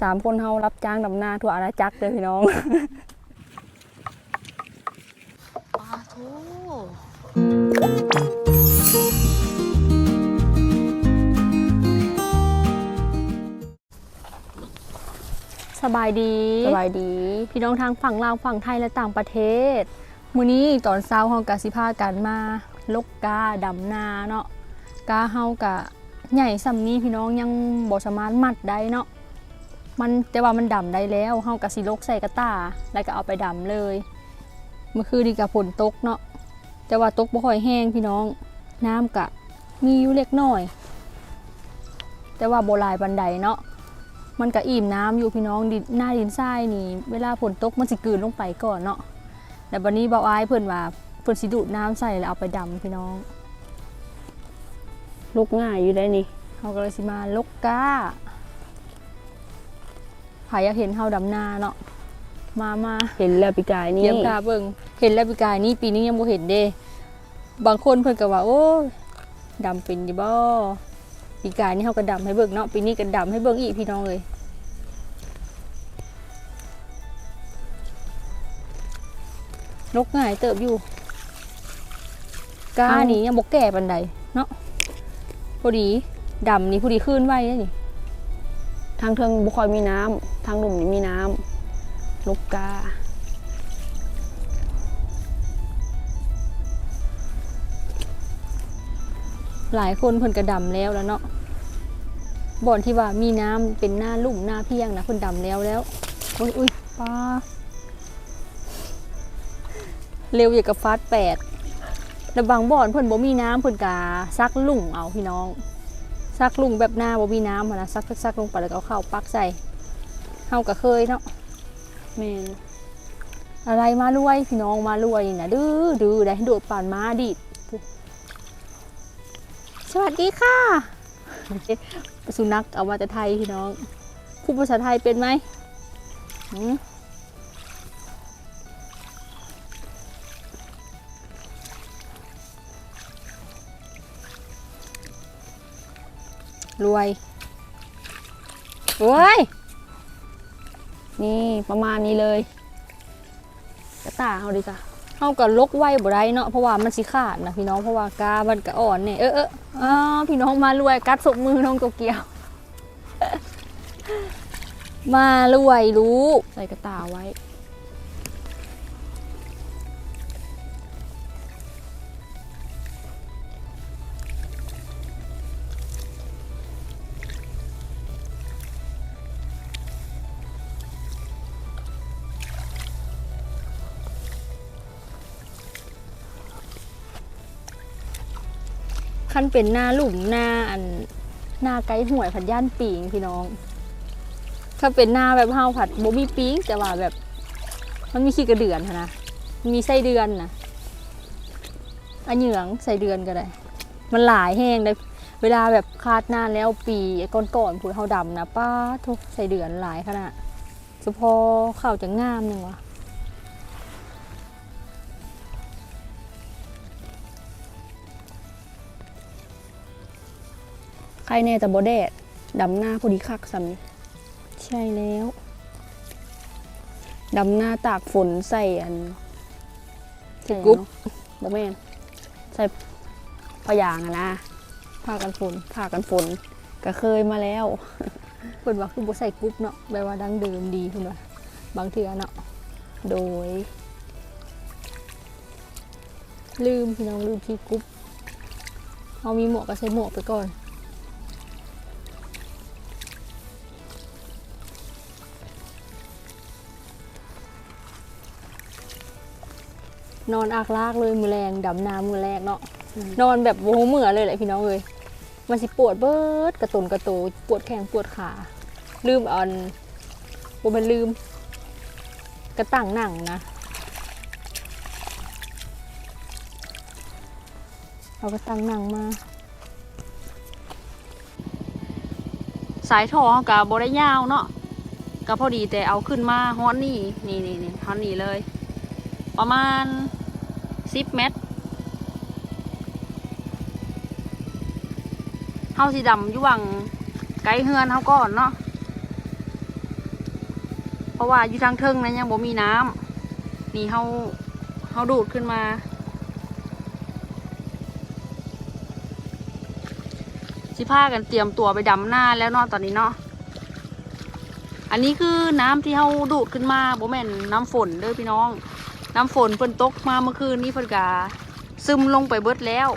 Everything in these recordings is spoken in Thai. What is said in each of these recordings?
สามคนเฮารับจ้างดำนาทั่วอาณาจักรเลยพี่น้องปลาทูสบายดี สบายดี พี่น้องทางฝั่งลาวฝั่งไทยและต่างประเทศ มื้อนี้ตอนเช้าเฮากะสิพากันมา ลกกาดำนาเนาะกาเฮากะใหญ่ซำนี้พี่น้องยังบ่สามารถมัดได้เนาะ มันแต่ว่ามันดำได้แล้วเฮากะสิลกใส่กระตาแล้วก็เอาไปดำเลย เมื่อคืนนี้ก็ฝนตกเนาะแต่ว่าตกบ่ค่อยแห้งพี่น้อง น้ำกะมีอยู่เล็กน้อย แต่ว่าบ่หลายปานใดเนาะมันก็อิ่มน้ำอยู่พี่น้องดินหน้าดินทรายนี่ เวลาฝนตกมันสิกลืนลงไปก่อนเนาะแต่บัดนี้เบาอายเพิ่นว่าเพิ่นสิดูดน้ำใส่แล้วเอาไปดำพี่น้องลูกง่ายอยู่ได้นี่เขาก็เลยสิมาลกกาผายอยากเห็นเฮาดำนาเนาะมามาเห็นแล้วปีกายนี่เยี่ยมกาเบิ่งเห็นแล้วปีกายนี่ปีนี้ยังบ่เห็นเด้ บางคนเพิ่นก็ว่า โอ้ยดำเป็นอยู่บ่ปีกายนี่เฮาก็ดำให้เบิ่งเนาะปีนี้ก็ดำให้เบิ่งอีกพี่น้องเลยนกง่ายเติบอยู่กานี่ยังบ่แก่ปานใดเนาะพอดีดำนี่พอดีขึ้นไว้แล้วนี่ ทางเทิงบุคอยมีน้ำทางหลุมนี่มีน้ำลูกกาหลายคนเพิ่นก็ดำแล้วแล้วเนาะบ่อนที่ว่ามีน้ำเป็นหน้าลุ่มหน้าเพียงนะเพิ่นดำแล้วแล้วอุ้ยอุ้ยปลาเร็วอย่างกับฟาสต์แปดแล้วบางบ่อนเพิ่นบ่มีน้ำเพิ่นกาซักลุ่งเอาพี่น้อง ซักลุงแบบหน้าบ่มีน้ำนะซักซักซักลงไปแล้วก็เอาข้าปักใส่เฮาก็เคยเนาะแม่นอะไรมารวยพี่น้องมารวยนี่นะดื้อดื้อได้โดดป่านมาดิสวัสดีค่ะ สุนัขเอามาแต่ไทยพี่น้องพูดภาษาไทยเป็นไหม รวยโอ้ย นี่ประมาณนี้เลยกระตาเอาดีจ้ะเฮาก็ลกไว้บ่ได้เนาะเพราะว่ามันสิขาดนะพี่น้องเพราะว่ากามันก็อ่อนเนี่ยเออเอออพี่น้องมารวยกัดศพมือน้องโตเกียว มารวยรู้ใส่กระตาไว้ คันเป็นหน้าหลุมหน้าอันหน้าไกลห่วยผัดย่านปีงพี่น้อง ถ้าเป็นหน้าแบบเฮาผัดบ่มีปีงแต่ว่าแบบ มันมีขี้กระเดือนนะมีไส้เดือนนะอันเหยืองใส่เดือนก็ได้ มันหลายแห้งเลยเวลาแบบคาดหน้าแล้วปีก่อนๆพูดเฮาดำนะป้าทุกใส่เดือนหลายขนาดเฉพาะข้าวจะงามหนึ่งวะ ใครแน่แต่บ่แดดดำหน้าพอดีคักซ้ำนี่ใช่แล้วดำหน้าตากฝนใส่อันใส่กุ๊บบ่แม่นใส่พะยางอะนะพากันฝนผ่ากันฝนก็เคยมาแล้วเพิ่นว่าคือบ่ใส่กรุ๊ปเนาะแปลว่าดังเดิมดีเพิ่นว่าบางเทื่อเนาะโดย ลืมพี่น้องลืมที่กรุ๊ปเอามีหมวกก็ใส่หมวกไปก่อน นอนอากลากเลยมือแรงดำน้ำมือแรกเนาะอืมนอนแบบโอ้โหเหมือเลยแหละพี่น้องเลยมันสิปวดเบิดกระตุนกระโตปวดแข้งปวดขา ลืมเอันบ่แมันลืม กระตั้งหนังนะเอากระตั้งหนังมา สายท่อเขากับ่ได้ยาวเนาะก็พอดีแต่เอาขึ้นมาฮ้อนนี่นี่นี่นี่ฮ้อนนี่เลย ประมาณสิบเมตรเฮาสิดำอยู่หวังไกลเฮือนเฮาก่อนเนาะเพราะว่าอยู่ทางเทิงนั้นยังบ่มีน้ำนี่เฮาเฮาดูดขึ้นมาสิพากันเตรียมตัวไปดำหน้าแล้วเนาะตอนนี้เนาะ อันนี้คือน้ำที่เฮาดูดขึ้นมาบ่แม่นน้ำฝนเด้อพี่น้อง น้ำฝนเพิ่นตกมาเมื่อคืนนี้เพิ่นกาซึมลงไปเบิดแล้ว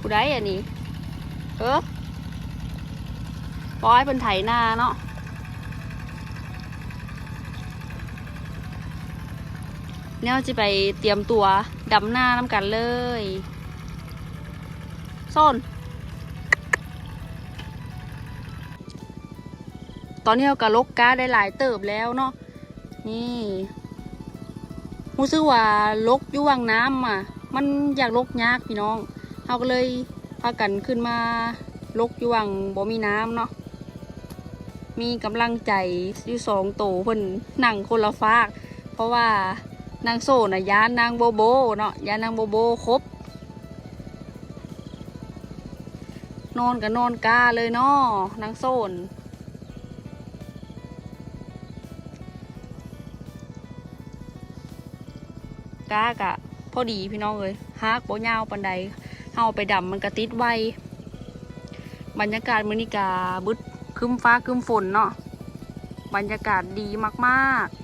ผู้ใดอันนี้เออปล่อยเพิ่นไถนาเนาะเนี่ยจะไปเตรียมตัวดำหน้าน้ำกันเลยส้น ตอนนี้เรากะลกก้าได้หลายเติบแล้วเนาะนี่รู้สึกว่าลกอยู่วังน้ำอะ มันอยากลกยากพี่น้องเราก็เลยพากันขึ้นมาลกอยู่วังบ่มีน้ำเนาะมีกำลังใจอยู่สองโตเพิ่นนั่งคนละฟาก เพราะว่านางโซน่ะยานนางโบโบเนาะยานนางโบโบครบนอนกับนอนกาเลยเนาะนางโซน กากะพอดีพี่น้องเลยฮากโบยาวปันใดเฮาไปดำมันกระติดไวบรรยากาศมือนี้กาบึดคึมฟ้าคึมฝนเนาะบรรยากาศดีมากๆ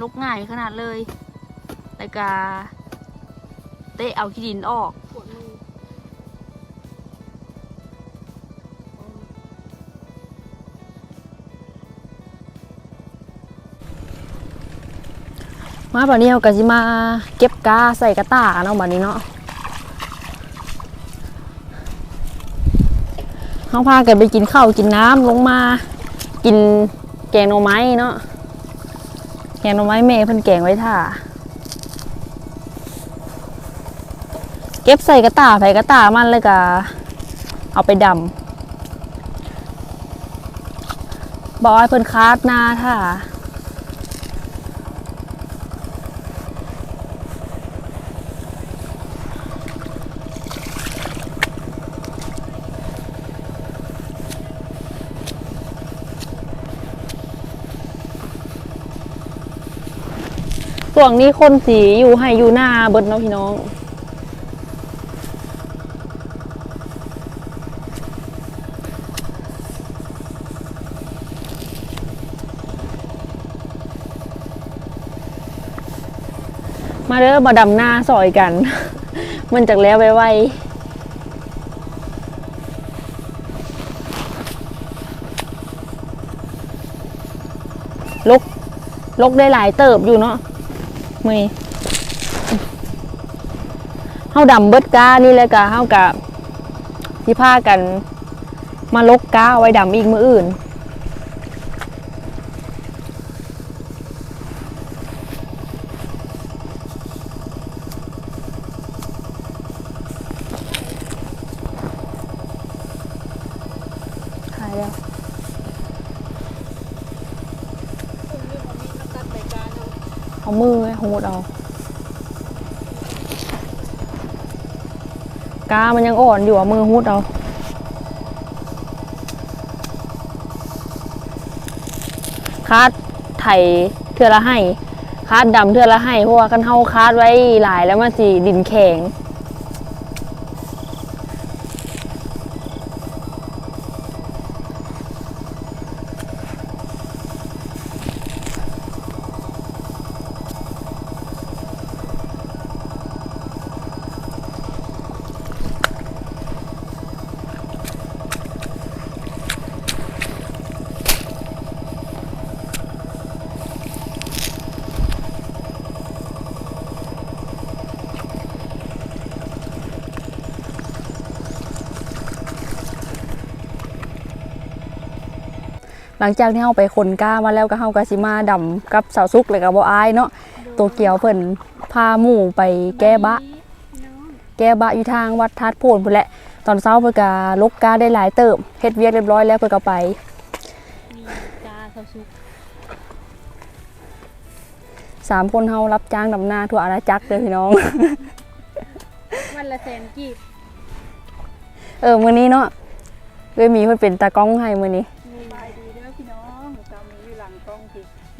ลุกง่ายขนาดเลยแล้วก็เตะเอาขี้ดินออก มาบัดนี้เราก็สิมาเก็บกาใส่กระตาเนาะบัดนี้เนาะเฮาพากันไปกินข้าวกินน้ำลงมา กินแกงหน่อไม้เนาะแกงหน่อไม้แม่เพิ่นแกงไว้ท่าเก็บใส่กระตาใส่กระตามันเลยก็เอาไปดำบอกให้เพิ่นคาดหน้าท่า วนนี้คนสีอยู่ให้อยู่หน้าเบิดเนาะพี่น้อง มาเด้อมาดำหน้าซอยกัน มันจากแล้วไวไวลกลกได้หลายเติบอยู่เนาะ ไม่เฮาดำเบิดก้านี่เลยกะเฮากะที่พากัน มาลกกาเอาไว้ดำอีกมืออื่นหายแล้ว เอามือไว้หูดเอากามันยังอ่อนอยู่เอามือหูดเอาคาดไถเทือละให้คาดดำเทือละให้เพราะว่ากันเฮาคาดไว้หลายแล้วมันสิดินแข็ง หลังจากที่เฮาไปขนก้ามาแล้วก็เฮาก็สิมาดำกับสาวซุกเลยก็บ่อายเนาะตัวเกียวเพิ่นพาหมู่ไปแก้บะ แก้บะอยู่ทางวัดทัดโพนพุ่นแหละ ตอนเช้าเพิ่นก็ลกกาได้หลายเติบเฮ็ดเวียกเรียบร้อยแล้วเพิ่นก็ไปนี่กาเขาสุกสามคนเฮารับจ้างดำนาทั่วอาณาจักรเลยพี่น้อง วันละแสนกีบ เออ มื้อนี้เนาะเอ้ยมีเพิ่นเป็นตากล้องให้มื้อนี้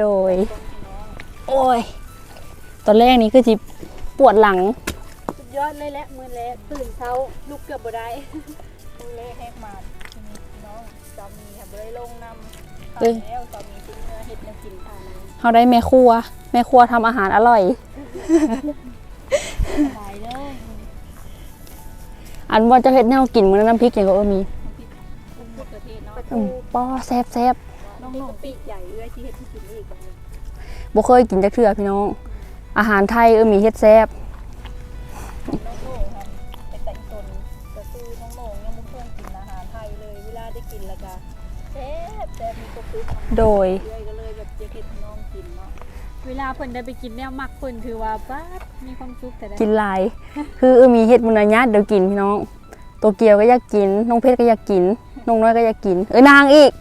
โดยกล้องพี่น้องโอ้ย ตอนแรกนี่คือจิปวดหลัง สุดยอดเลยแหละมื้อแลตื่นเช้าลุกเกือบบ่ได้มื้อแลแฮกมาทีนี้พี่น้องสามีค่ะบ่ได้ลงนำเอ้ยแล้วสามีกินเนื้อเฮ็ดแนวกินทานเลยเฮาได้แม่ครัวแม่ครัวทำอาหารอร่อยสบายเด้ออันว่าจะเฮ็ดแนวกินมื้อนั้นน้ำพริกหยังก็เออมีอุ้มมะเขือเทศเนาะอืมป้อแซ่บแซ่บ น้องๆปีกใหญ่เอื้อยที่เฮ็ดให้กินอีกแบบนี้บ่เคยกินจักเทื่อพี่น้อง อาหารไทยเออมีเฮ็ดแซ่บน้องโหน่งทำเป็นแต่อีตนก็คือน้องโหน่งยังบ่เคยกินอาหารไทยเลยเวลาได้กินแล้วก็แซ่บแต่มีความสุขโดย เอื้อยก็เลยแบบจะเฮ็ดให้น้องกินเนาะเวลาเพิ่นได้ไปกินแนวมักเพิ่นถือว่าป๊าดมีความสุขแต่ได้กินหลาย คือเออมีเฮ็ดมื้อนั้นญาติเดี๋ยวกินพี่น้อง ตัวเกียวก็อยากกิน น้องเพชรก็อยากกิน น้องน้อยก็อยากกิน เอ้ยนางอีก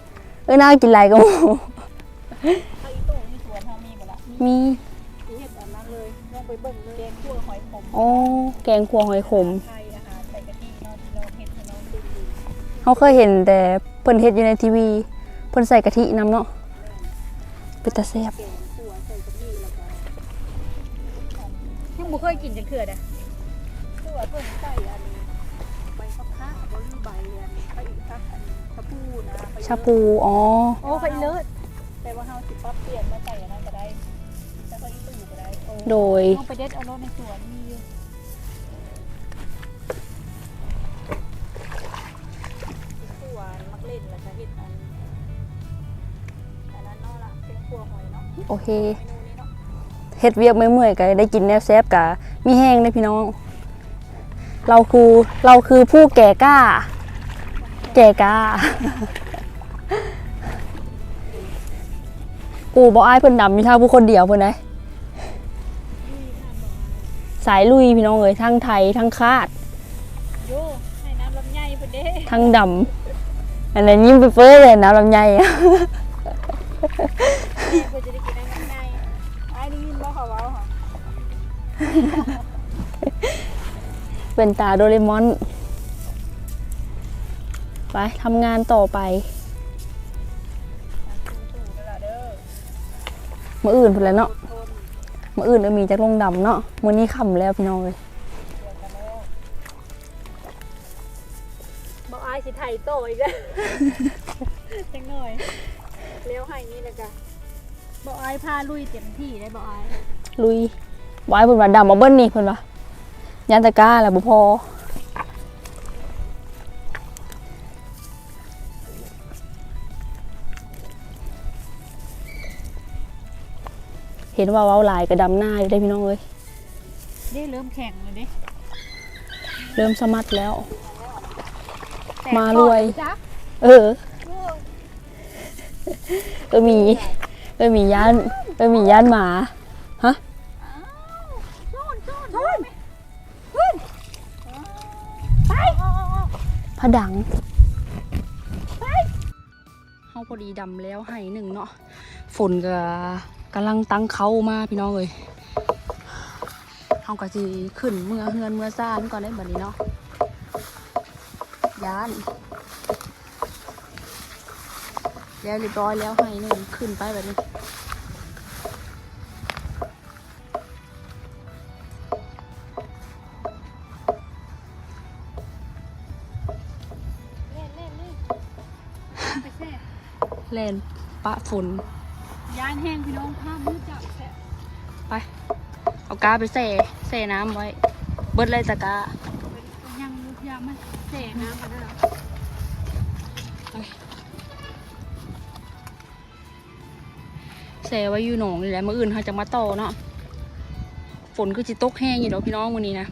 เอ้ยนางกินหลายก็หมู่ถ้าอีตู้ที่สวนเฮามีบ่ล่ะมีมีเฮ็ดอันนั้นเลยลองไปเบิ่งเลยแกงคั่วหอยขมอ๋อแกงคั่วหอยขมไทยอาหารใส่กะทิเนาะที่เราเฮ็ดให้น้องดูดีเขาเคยเห็นแต่เพิ่นเฮ็ดอยู่ในทีวีเพิ่นใส่กะทินำเนาะเป็นตาแซ่บแกงคั่วใส่กะทิแล้วก็ยังบ่เคยกินจังเทื่อเด้อคือว่าเพิ่นใส่อัน ชาปู อ๋อ โอ้ไปเลิศแต่ว่าเฮาสิปรับเปลี่ยนมาใส่อันนั้นก็ได้แต่ก็อีตู้ก็ได้โอ้โดย ต้องไปเด็ดเอารถในสวนมีอยู่ขัวมักเล่นแล้วก็เฮ็ดอันอันนั้นเนาะละเป็นขัวหอยเนาะโอเค เมนูนี้เนาะเฮ็ดเวียกเมื่อยๆก็ได้กินแนวแซ่บกะมีแห้งเด้อพี่น้อง เราคือเราคือผู้แก่กล้า แก่กล้า กูบ่อายเพิ่นดำมีท่าผู้คนเดียวเพิ่นได้สายลุยพี่น้องเอ้ยทั้งไทยทั้งคาด โยให้น้ำลำไยเพิ่นเด้ทั้งดำอันนั้นยิ้มไปเฟ้อเลยนะลำไยอะเพิ่นจะได้กินน้ำลำไยไอ้นี่ยินบ่เขาเว้าค่ะเป็นตาโดเรมอน ไปทำงานต่อไป มื้ออื่นพุ่นแหล้วเนาะทนมื้ออื่นเออมีจักลงดำเนาะมื้อนี้ค่ำแล้วพี่น้องเอ้ยเดี๋ยวกันแล้วบ่อายสิไถโตอีกแล้วจังหน่อยเลี้ยวให้นี่แหละจ้ะบ่อายพาลุยเต็มที่ได้บ่อายลุยไว้เพิ่นว่าดำมาเบิ้ลนี่เพิ่นว่ายันตะกร้าแล้วบ่พอ เห็นว่าเว้าหลายก็ดำหน้าอยู่ได้พี่น้องเอ้ยนี่เริ่มแข่งเลยดิเริ่มสมัครแล้วแข่งมารวยก่อนจ้ะเออ เออมีเออมีย่านเออมีย่านหมาฮะโซนโซนโซนขึ้นไปผะดังเฮาพอดีดำแล้วให้หนึ่งเนาะฝนก็ กำลังตั้งเขามาพี่น้องเลยเฮาก็สิขึ้นเมื่อเฮือนเมื่อซ่านก่อนได้บัดนี้เนาะย้านแล้วเรียบร้อยแล้วให้หนึ่งขึ้นไปแบบนี้เล่นเล่นเล่นไปแช่แล่นปะฝนยานแห้งพี่น้องภาพมืดจับแช่ไป เอากาไปแส่แส่น้ำไว้ เบิดเลยตะกายังลูกยามันแช่น้ำกันด้วเส่ไว้อยู่หนองนี่แหละมื่ออื่นเขาจะมาต่อเนาะฝนคือจิตกแห้งอยู่เนาะพี่น้องวันนี้นะ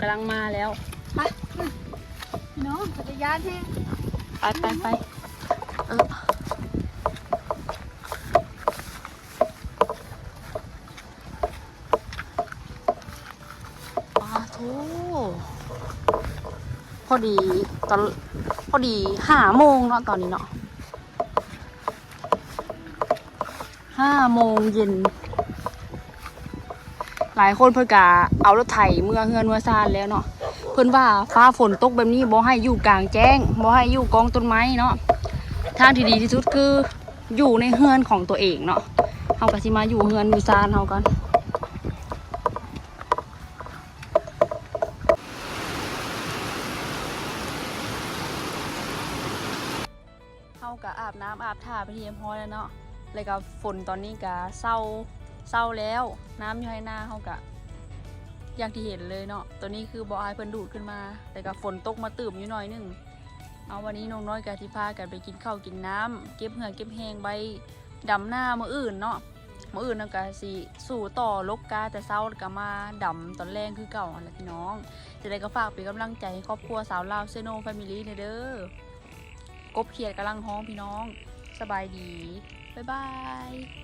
กำลังมาแล้ว ไปน้องจักรยานแห้ไปไปไปปลาทูพอดีตอนพอดีห้าโมงเนาะตอนนี้เนาะห้าโมงเย็น ลายคนเพิ่นกะเอารถไถเมื่อเฮือนเมื่อซานแล้วเนาะเพิ่นว่าฟ้าฝนตกแบบนี้บ่ให้อยู่กลางแจ้งบ่ให้อยู่กองต้นไม้เนาะทางที่ดีที่สุดคืออยู่ในเฮือนของตัวเองเนาะเฮาก็สิมาอยู่เฮือนอยู่ซานเฮากันเฮากะอาบน้ำอาบท่าไปที่เรียบร้อยแล้วเนาะแล้วก็ฝนตอนนี้กะเศร้า เศร้าแล้วน้ำอยู่ให้หน้าเฮากะอย่างที่เห็นเลยเนาะตัวนี้คือบอายเพิ่นดูดขึ้นมา แต่ก็ฝนตกมาตื่มอยู่หน่อยหนึงเอาวันนี้น้องน้อยกับที่พากันไปกินข้าวกินน้ำเก็บเหือเก็บแหงใบดำหน้ามืออื่นเนาะมืออื่นนั่นก็สิสู่ต่อลกกาแต่เช้าก็มาดำตอนแรงคือเก่าแหละพี่น้อง จะได้ก็ฝากเป็นกำลังใจให้ครอบครัวสาวลาวเซโนแฟมิลี่เด้อกบเขียดกำลังฮ้องพี่น้อง สบายดีบ๊ายบาย